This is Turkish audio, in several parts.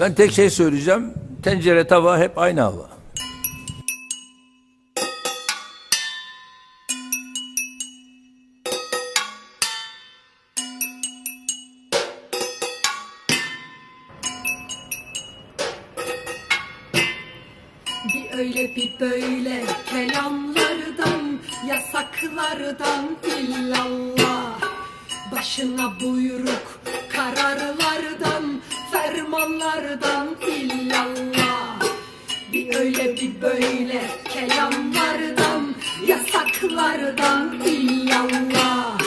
Ben tek şey söyleyeceğim. Tencere tava hep aynı hava. Bir öyle bir böyle kelamlardan Yasaklardan illallah Başına buyruk kararlardan Fermanlardan illallah Bir öyle bir böyle kelamlardan Yasaklardan illallah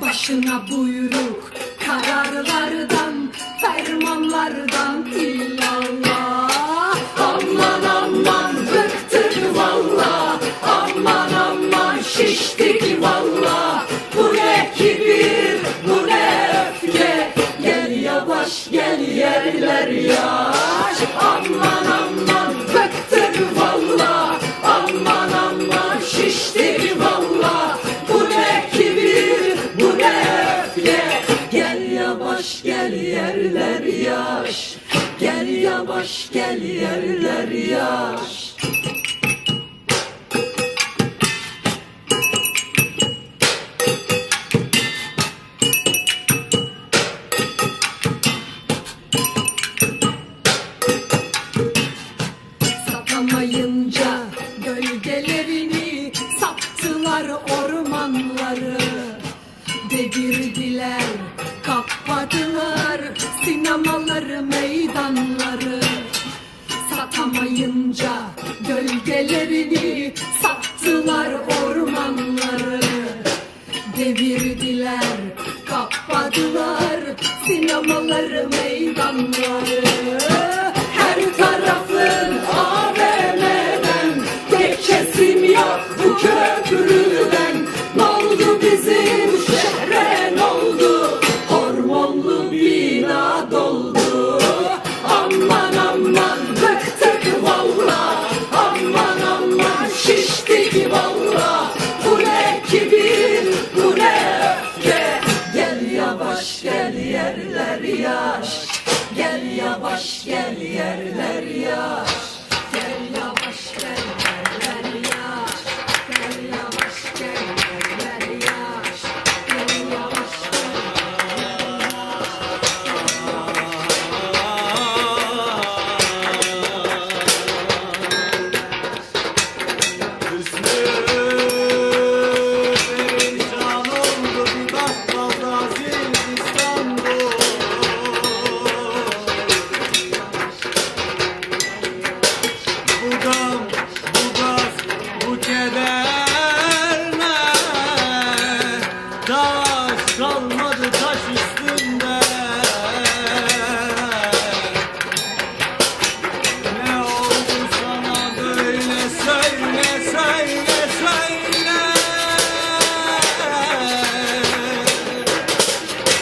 Başına buyruk kararlardan Fermanlardan illallah gel yerler yaş Aman aman bıktık valla. Aman aman şiştik valla. Bu ne kibir bu ne öfke. Gel yavaş gel yerler yaş. Gel yavaş gel yerler yaş ormanları Devirdiler, kapadılar sinemaları, meydanları Satamayınca gölgelerini sattılar ormanları. Devirdiler, kapadılar sinemaları, meydanları. Her tarafın AVM'den yaş Gel yavaş gel yerler yaş Taş kalmadı taş üstünde. Ne oldu böyle? Söyle söyle söyle.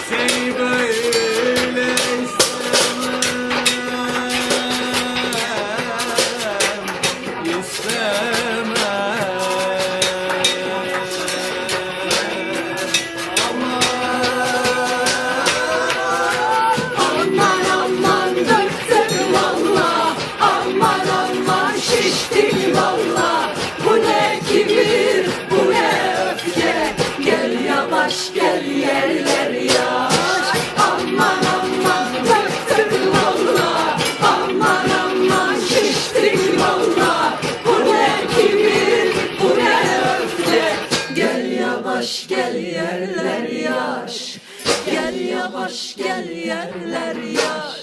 Seni böyle istemem. Aman yavaş gel yerler yaş Gel yavaş gel yerler yaş